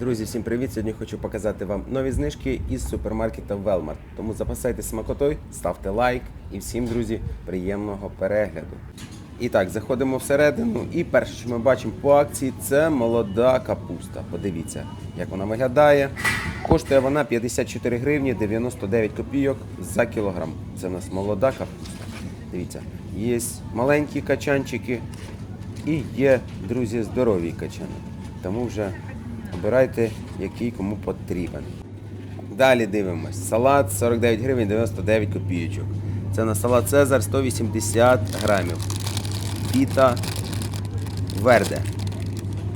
Друзі, всім привіт! Сьогодні хочу показати вам нові знижки із супермаркета Велмарт. Тому запасайтесь смакотою, ставте лайк і всім, друзі, приємного перегляду. І так, заходимо всередину. І перше, що ми бачимо по акції, це молода капуста. Подивіться, як вона виглядає. Коштує вона 54 гривні 99 копійок за кілограм. Це в нас молода капуста. Дивіться, є маленькі качанчики і є, друзі, здорові качани. Тому вже обирайте, який кому потрібен. Далі дивимось. Салат 49 гривень 99 копійочок. Це на салат Цезар 180 грамів. Піта Верде.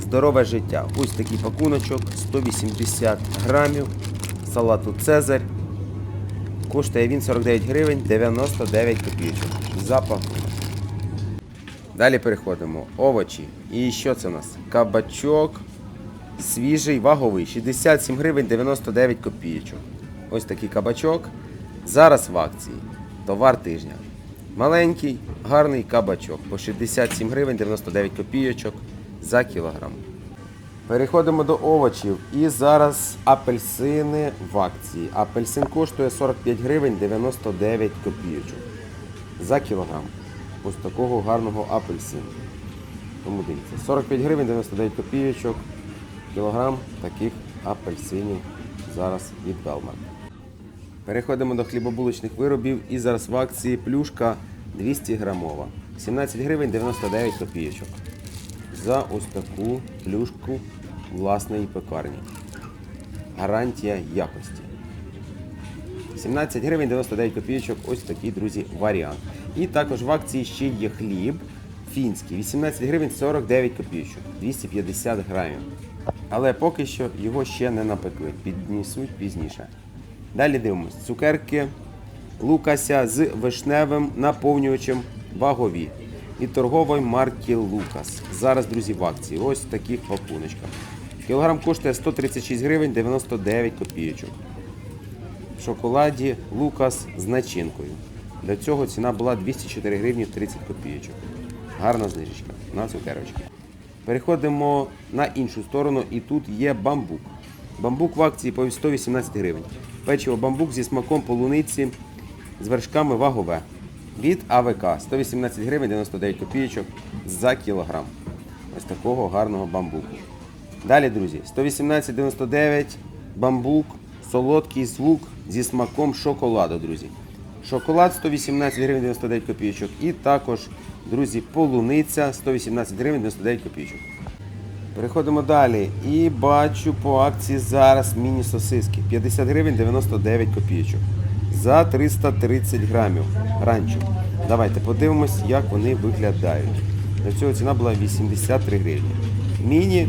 Здорове життя. Ось такий пакуночок 180 грамів. Салату Цезарь. Коштує він 49 гривень 99 копійочок. За пакунок. Далі переходимо. Овочі. І що це у нас? Кабачок свіжий, ваговий. 67 гривень 99 копійочок. Ось такий кабачок. Зараз в акції. Товар тижня. Маленький, гарний кабачок по 67 гривень 99 копійочок за кілограм. Переходимо до овочів. І зараз апельсини в акції. Апельсин коштує 45 гривень 99 копійочок за кілограм. Ось такого гарного апельсину. Тому дивіться, 45 гривень 99 копійочок кілограм таких апельсинів зараз від Белмарт. Переходимо до хлібобулочних виробів і зараз в акції плюшка 200 грамова. 17 гривень 99 копійочок. За ось таку плюшку власної пекарні. Гарантія якості. 17 гривень 99 копійочок. Ось такий, друзі, варіант. І також в акції ще є хліб фінський. 18 гривень 49 копійочок. 250 грамів. Але поки що його ще не напекли. Піднесуть пізніше. Далі дивимось. Цукерки Лукася з вишневим наповнювачем вагові. Від торгової марки Лукас. Зараз, друзі, в акції. Ось в таких пакуночках. Кілограм коштує 136 гривень 99 копійочок. В шоколаді Лукас з начинкою. Для цього ціна була 204 гривні 30 копійочок. Гарна знижечка на цукерочки. Переходимо на іншу сторону і тут є бамбук. Бамбук в акції по 118 гривень. Печиво бамбук зі смаком полуниці з вершками вагове. Від АВК 118 гривень 99 копійочок за кілограм. Ось такого гарного бамбуку. Далі, друзі, 118,99 бамбук, солодкий звук зі смаком шоколаду, друзі. Шоколад 118 гривень 99 копійочок. І також, друзі, полуниця 118 гривень 99 копійочок. Переходимо далі. І бачу по акції зараз міні-сосиски. 50 гривень 99 копійочок. За 330 грамів. Ранчо. Давайте подивимось, як вони виглядають. До цього ціна була 83 гривні. Міні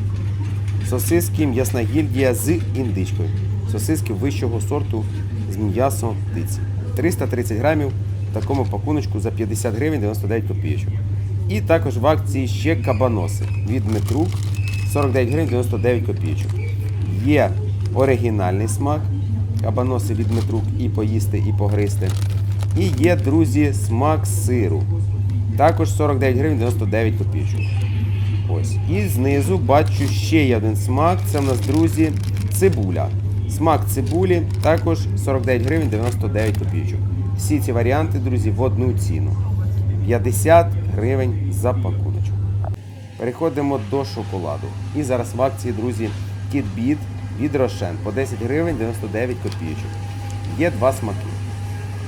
сосиски м'ясна гільдія з індичкою. Сосиски вищого сорту з м'ясом птиці. 330 грамів в такому пакуночку за 50 гривень 99 копійочок. І також в акції ще кабаноси від Метрук 49 гривень 99 копійочок. Є оригінальний смак. Кабаноси від Метрук і поїсти, і погристи. І є, друзі, смак сиру. Також 49 гривень 99 копійочок. Ось. І знизу бачу ще один смак. Це в нас, друзі, цибуля. Смак цибулі також 49 гривень 99 копійочок. Всі ці варіанти, друзі, в одну ціну. 50 гривень за пакуночок. Переходимо до шоколаду. І зараз в акції, друзі, кітбіт від Рошен по 10 гривень 99 копійочок. Є два смаки.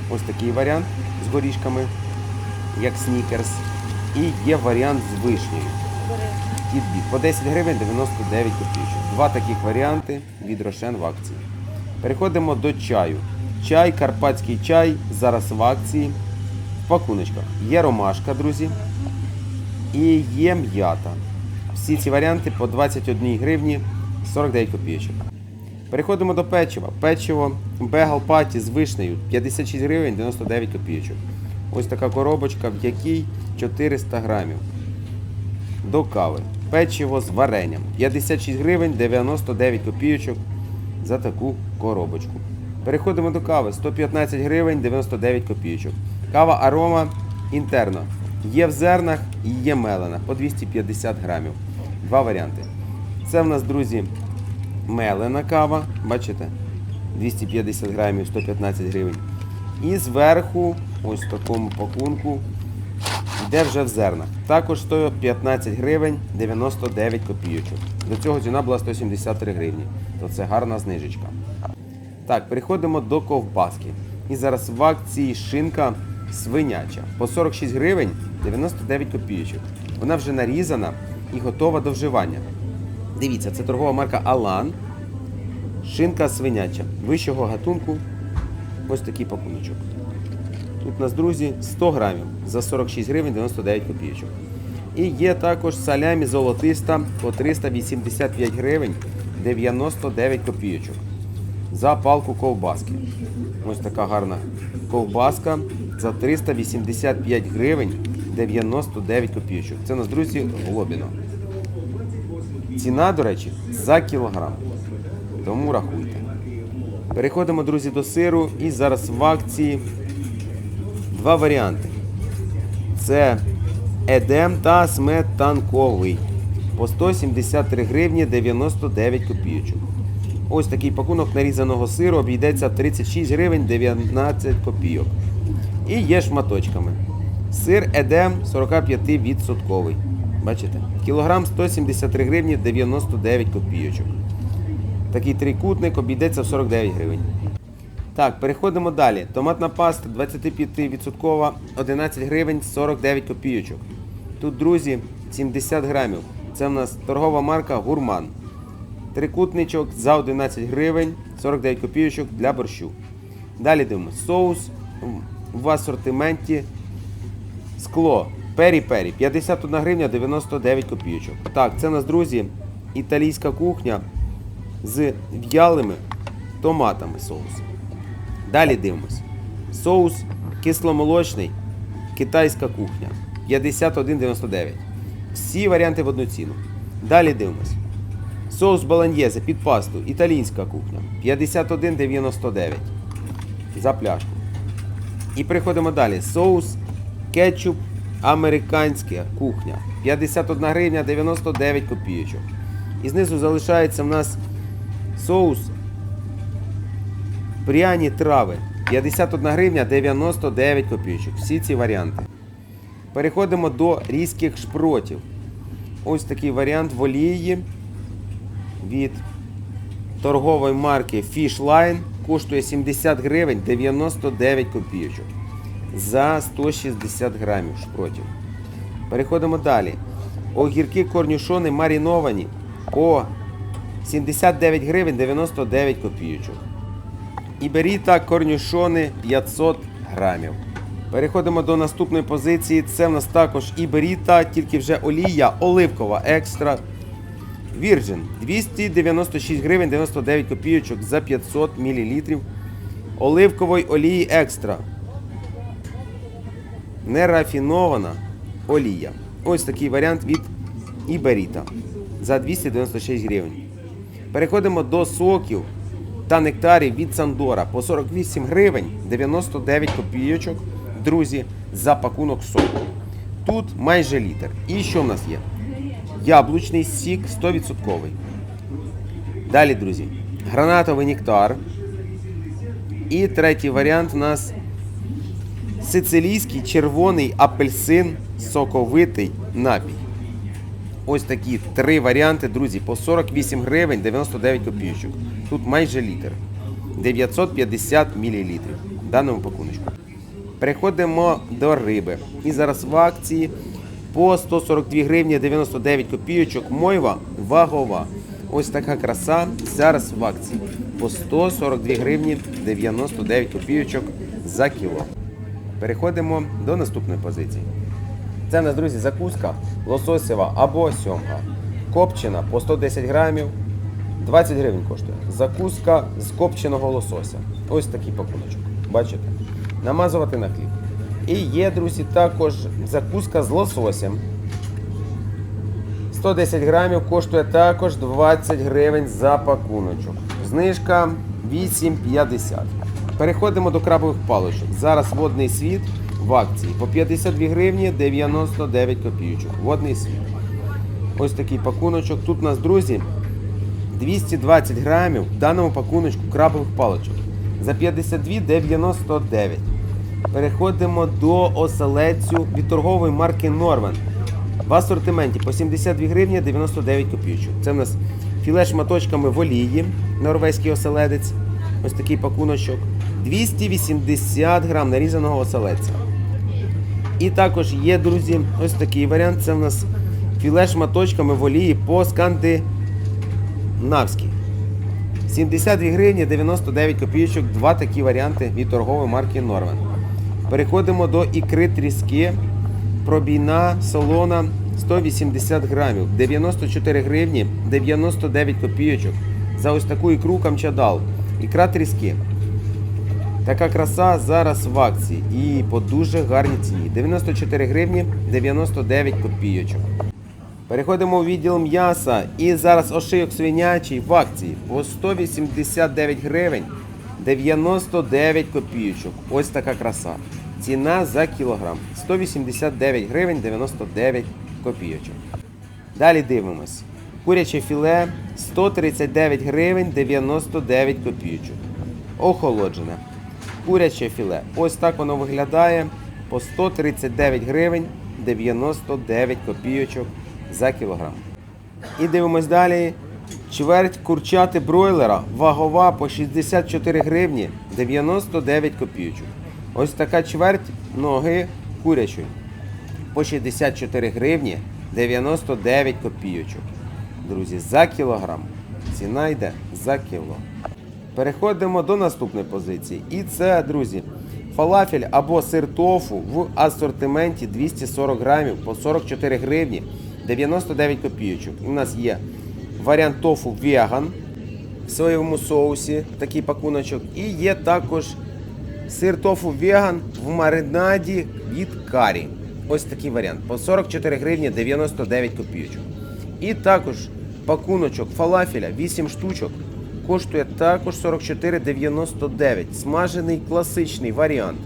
Ось такий варіант з горішками, як снікерс. І є варіант з вишнею. Кітбіт по 10 гривень 99 копійочок. Два таких варіанти від Рошен в акції. Переходимо до чаю. Чай, карпатський чай, зараз в акції. В пакуночках. Є ромашка, друзі. І є м'ята. Всі ці варіанти по 21 гривні 49 копійочок. Переходимо до печива. Печиво Бегал Паті з вишнею 56 гривень 99 копійочок. Ось така коробочка, в якій 400 грамів. До кави. Печиво з варенням 56 гривень 99 копійочок за таку коробочку. Переходимо до кави 115 гривень 99 копійочок. Кава арома інтерно. Є в зернах і є мелена по 250 грамів. Два варіанти. Це в нас, друзі, мелена кава, бачите? 250 грамів, 115 гривень. І зверху, ось в такому пакунку, йде вже в зернах. Також стоїть 15 гривень 99 копійочок. До цього ціна була 173 гривні. То це гарна знижечка. Так, переходимо до ковбаски. І зараз в акції шинка свиняча. По 46 гривень 99 копійочок. Вона вже нарізана і готова до вживання. Дивіться, це торгова марка Алан. Шинка свиняча. Вищого гатунку. Ось такий пакуночок. Тут у нас, друзі, 100 грамів за 46 гривень 99 копійочок. І є також салямі золотиста по 385 гривень 99 копійочок за палку ковбаски. Ось така гарна ковбаска за 385 гривень 99 копійочок. Це у нас, друзі, глобіно. Ціна, до речі, за кілограм. Тому рахуйте. Переходимо, друзі, до сиру. І зараз в акції два варіанти. Це едем та сметанковий. По 173 гривні 99 копійочок. Ось такий пакунок нарізаного сиру обійдеться 36 гривень 19 копійок. І є шматочками. Сир едем 45%. Бачите? Кілограм 173 гривні 99 копійочок. Такий трикутник обійдеться в 49 гривень. Так, переходимо далі. Томатна паста 25% 11 гривень 49 копійочок. Тут, друзі, 70 грамів. Це в нас торгова марка Гурман. Трикутничок за 11 гривень 49 копійочок для борщу. Далі дивимося. Соус в асортименті скло. Пері-пері 51 гривня 99 копійочок. Так, це у нас, друзі, італійська кухня з в'ялими томатами соус. Далі дивимось. Соус кисломолочний, китайська кухня 51,99. Всі варіанти в одну ціну. Далі дивимось. Соус баланьєзе під пасту, італійська кухня 51,99 за пляшку. І переходимо далі. Соус кетчуп американська кухня 51 гривня 99 копійочок. І знизу залишається в нас соус пряні трави 51 гривня 99 копійочок. Всі ці варіанти. Переходимо до різких шпротів. Ось такий варіант в олії від торгової марки Fishline коштує 70 гривень 99 копійочок за 160 грамів шпротів. Переходимо далі. Огірки корнюшони мариновані по 79 гривень 99 копійочок. Іберіта корнюшони 500 грамів. Переходимо до наступної позиції. Це в нас також іберіта, тільки вже олія оливкова екстра. Virgin 296 гривень 99 копійочок за 500 мл. Оливкової олії екстра. Нерафінована олія. Ось такий варіант від Іберіта за 296 гривень. Переходимо до соків та нектарів від Сандора по 48 гривень 99 копійочок, друзі, за пакунок соку. Тут майже літр. І що в нас є? Яблучний сік 100%. Далі, друзі, гранатовий нектар. І третій варіант у нас сицилійський червоний апельсин соковитий напій. Ось такі три варіанти, друзі, по 48 гривень 99 копійочок. Тут майже літр. 950 мл в даному пакуночку. Переходимо до риби. І зараз в акції по 142 гривні 99 копійочок. Мойва вагова. Ось така краса зараз в акції. По 142 гривні 99 копійочок за кіло. Переходимо до наступної позиції. Це у нас, друзі, закуска лососєва або сьомга. Копчена по 110 грамів, 20 гривень коштує. Закуска з копченого лосося. Ось такий пакуночок. Бачите? Намазувати на хліб. І є, друзі, також закуска з лососем. 110 грамів коштує також 20 гривень за пакуночок. Знижка 8,50. Переходимо до крабових паличок. Зараз водний світ в акції по 52 гривні 99 копійочок. Водний світ. Ось такий пакуночок. Тут у нас, друзі, 220 грамів в даному пакуночку крабових паличок за 52,99. Переходимо до оселедцю від торгової марки Норвен. В асортименті по 72 гривні 99 копійочок. Це в нас філе шматочками в олії, норвезький оселедець. Ось такий пакуночок. 280 грам нарізаного оселедця. І також є, друзі, ось такий варіант. Це в нас філе шматочками в олії по скандинавськи. 72 гривні 99 копійочок. Два такі варіанти від торгової марки Норвен. Переходимо до ікри тріски. Пробійна солона 180 грамів. 94 гривні 99 копійочок. За ось таку ікру камчадал. Ікра тріски. Така краса зараз в акції і по дуже гарній ціні. 94 гривні 99 копійочок. Переходимо у відділ м'яса. І зараз ошийок свинячий в акції по 189 гривень 99 копійочок. Ось така краса. Ціна за кілограм 189 гривень 99 копійочок. Далі дивимось. Куряче філе 139 гривень 99 копійочок. Охолоджене. Куряче філе. Ось так воно виглядає по 139 гривень 99 копійочок за кілограм. І дивимось далі. Чверть курчати бройлера вагова по 64 гривні 99 копійочок. Ось така чверть ноги курячої по 64 гривні 99 копійочок. Друзі, за кілограм. Ціна йде за кіло. Переходимо до наступної позиції. І це, друзі, фалафель або сир тофу в асортименті 240 грамів по 44 гривні 99 копійочок. У нас є варіант тофу веган в соєвому соусі, такий пакуночок. І є також сир тофу веган в маринаді від карі. Ось такий варіант. По 44 гривні 99 копійочок. І також пакуночок фалафеля 8 штучок. Коштує також 44,99. Смажений класичний варіант.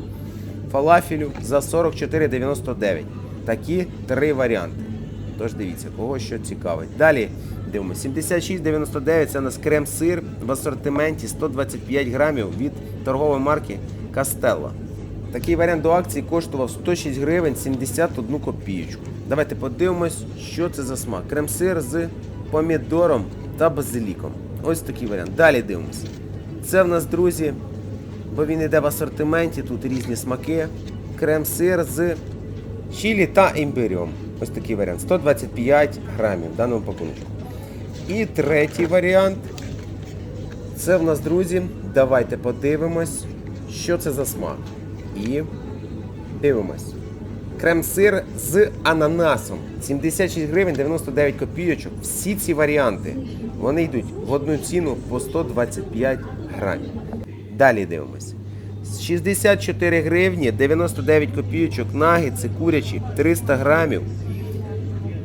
Фалафелю за 44,99. Такі три варіанти. Тож дивіться, кого що цікавить. Далі дивимося. 76,99 це у нас крем-сир в асортименті 125 грамів від торгової марки Кастелла. Такий варіант до акції коштував 106 гривень 71 копійочку. Давайте подивимось, що це за смак. Крем-сир з помідором та базиліком. Ось такий варіант. Далі дивимося. Це в нас, друзі, бо він йде в асортименті, тут різні смаки. Крем-сир з чилі та імбирем. Ось такий варіант. 125 грамів в даному пакунку. І третій варіант. Це в нас, друзі. Давайте подивимось, що це за смак. І дивимось. Крем-сир з ананасом. 76 гривень 99 копійочок. Всі ці варіанти вони йдуть в одну ціну по 125 грамів. Далі дивимось. 64 гривні 99 копійочок нагідси курячі 300 грамів.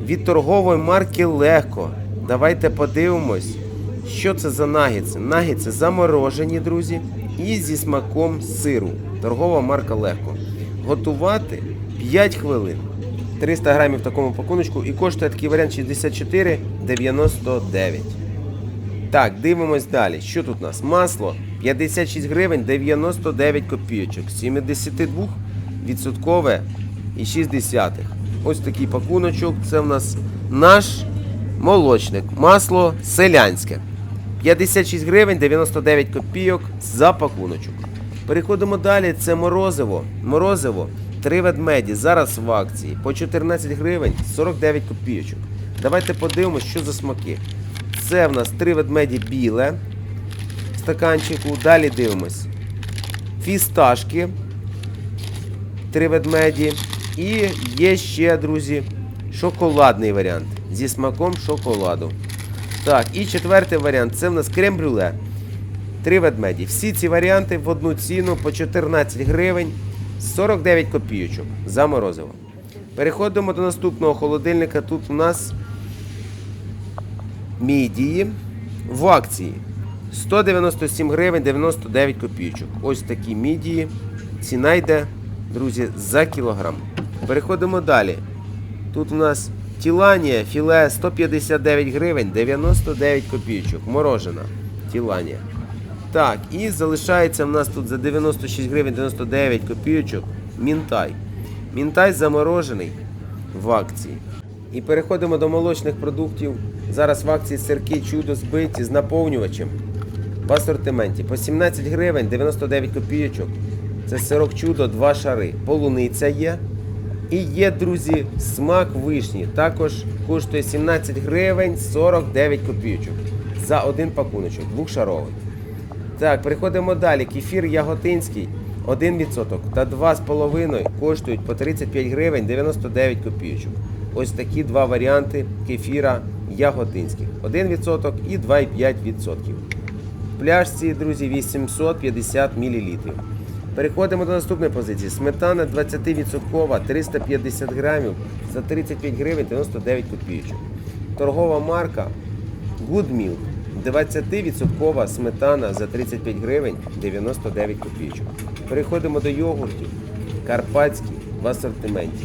Від торгової марки Легко. Давайте подивимось, що це за нагідси. Нагідси заморожені, друзі, і зі смаком сиру. Торгова марка Легко. Готувати 5 хвилин. 300 грамів в такому пакуночку і коштує такий варіант 64,99. Так, дивимось далі. Що тут у нас? Масло 56 гривень 99 копійочок. 72 відсоткове і 6 десятих. Ось такий пакуночок. Це в нас наш молочник. Масло селянське. 56 гривень 99 копійок за пакуночок. Переходимо далі. Це морозиво. Морозиво. Три ведмеді. Зараз в акції. По 14 гривень 49 копійочок. Давайте подивимось, що за смаки. Це в нас три ведмеді біле в стаканчику. Далі дивимось. Фісташки. Три ведмеді. І є ще, друзі, шоколадний варіант. Зі смаком шоколаду. Так, і четвертий варіант це в нас крем-брюле. Три ведмеді. Всі ці варіанти в одну ціну по 14 гривень 49 копійочок за морозиво. Переходимо до наступного холодильника. Тут у нас мідії в акції 197 гривень 99 копійочок. Ось такі мідії. Ціна йде, друзі, за кілограм. Переходимо далі. Тут у нас Тіланія, філе 159 гривень 99 копійочок. Морожена. Тіланія. Так, і залишається в нас тут за 96 гривень 99 копійочок мінтай. Мінтай заморожений в акції. І переходимо до молочних продуктів. Зараз в акції сирки чудо збиті з наповнювачем в асортименті. По 17 гривень 99 копійочок. Це сирок чудо, два шари. Полуниця є. І є, друзі, смак вишні. Також коштує 17 гривень 49 копійочок за один пакуночок, двохшаровий. Так, переходимо далі. Кефір яготинський 1% та 2,5 коштують по 35 гривень 99 копійочок. Ось такі два варіанти кефіра яготинських. 1% і 2,5%. В пляшці, друзі, 850 мл. Переходимо до наступної позиції. Сметана 20% 350 грамів за 35 гривень 99 копійочок. Торгова марка Good Milk 20% сметана за 35 гривень 99 копійочок. Переходимо до йогуртів. Карпатський в асортименті.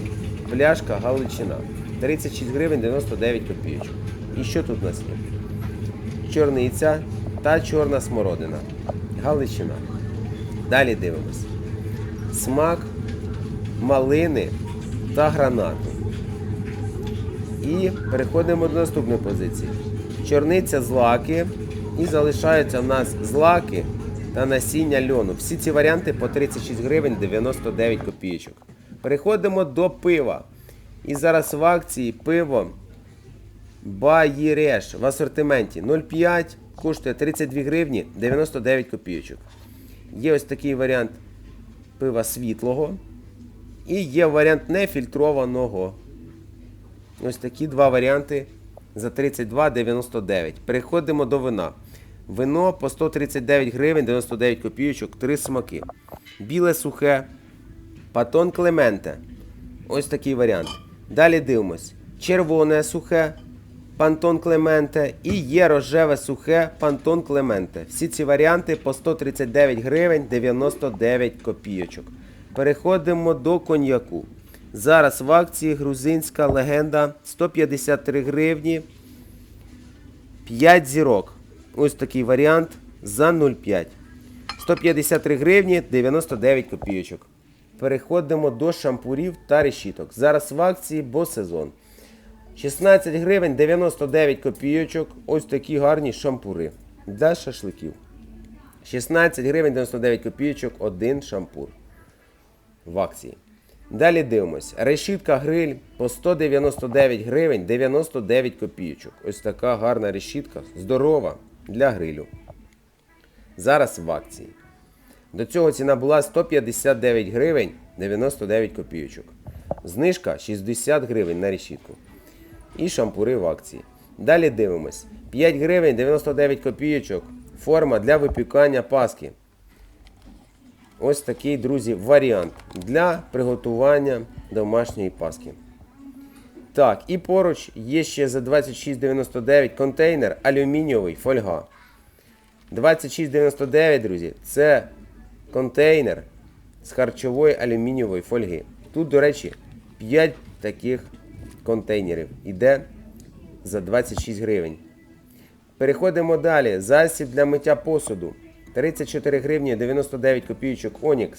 Пляшка Галичина 36 гривень 99 копійочок. І що тут у нас є? Чорниця та чорна смородина. Галичина. Далі дивимось. Смак малини та гранату. І переходимо до наступної позиції. Чорниця злаки. І залишаються в нас злаки та насіння льону. Всі ці варіанти по 36 гривень 99 копійочок. Переходимо до пива. І зараз в акції пиво Баїреш в асортименті 0,5 коштує 32 гривні 99 копійочок. Є ось такий варіант пива світлого. І є варіант нефільтрованого. Ось такі два варіанти за 32,99. Переходимо до вина. Вино по 139 гривень 99 копійочок, три смаки. Біле сухе, патон Клементе. Ось такий варіант. Далі дивимось. Червоне сухе, пантон Клементе і є рожеве сухе пантон Клементе. Всі ці варіанти по 139 гривень 99 копійочок. Переходимо до коньяку. Зараз в акції грузинська легенда 153 гривні 5 зірок. Ось такий варіант за 0,5. 153 гривні 99 копійочок. Переходимо до шампурів та решіток. Зараз в акції бо сезон. 16 гривень 99 копійочок. Ось такі гарні шампури для шашликів. 16 гривень 99 копійочок один шампур в акції. Далі дивимось. Решітка гриль по 199 гривень 99 копійочок. Ось така гарна решітка, здорова для грилю. Зараз в акції. До цього ціна була 159 гривень 99 копійочок. Знижка 60 гривень на решітку. І шампури в акції. Далі дивимось. 5 гривень 99 копійочок. Форма для випікання паски. Ось такий, друзі, варіант для приготування домашньої паски. Так, і поруч є ще за 26,99 контейнер алюмінієвий фольга. 26,99, друзі, це контейнер з харчової алюмінієвої фольги. Тут, до речі, 5 таких контейнерів іде за 26 гривень. Переходимо далі. Засіб для миття посуду. 34 гривні 99 копійочок Onyx.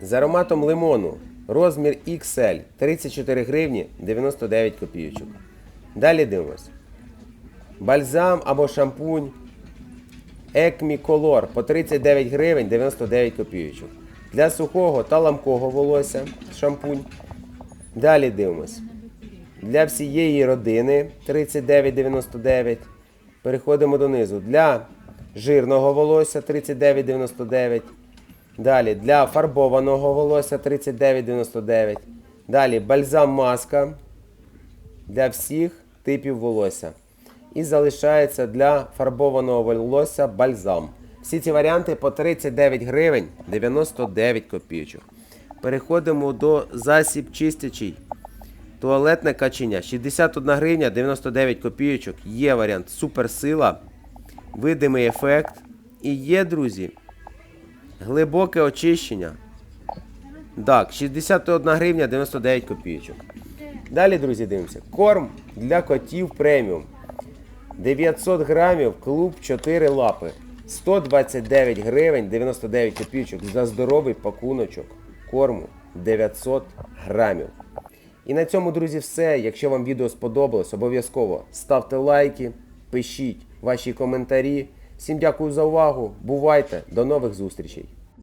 З ароматом лимону. Розмір XL 34 гривні 99 копійочок. Далі дивимось. Бальзам або шампунь. Екмі Color по 39 гривень 99 копійочок. Для сухого та ламкого волосся шампунь. Далі дивимось. Для всієї родини 39,99. Переходимо донизу. Для жирного волосся 39,99. Далі для фарбованого волосся 39,99. Далі бальзам маска для всіх типів волосся. І залишається для фарбованого волосся бальзам. Всі ці варіанти по 39 гривень 99 копійочок. Переходимо до засіб чистячий. Туалетне качення 61 гривня 99 копійочок. Є варіант суперсила, видимий ефект. І є, друзі, глибоке очищення. Так, 61 гривня 99 копійочок. Далі, друзі, дивимося. Корм для котів преміум. 900 грамів, клуб 4 лапи. 129 гривень 99 копійочок за здоровий пакуночок корму 900 грамів. І на цьому, друзі, все. Якщо вам відео сподобалось, обов'язково ставте лайки, пишіть ваші коментарі. Всім дякую за увагу. Бувайте, до нових зустрічей!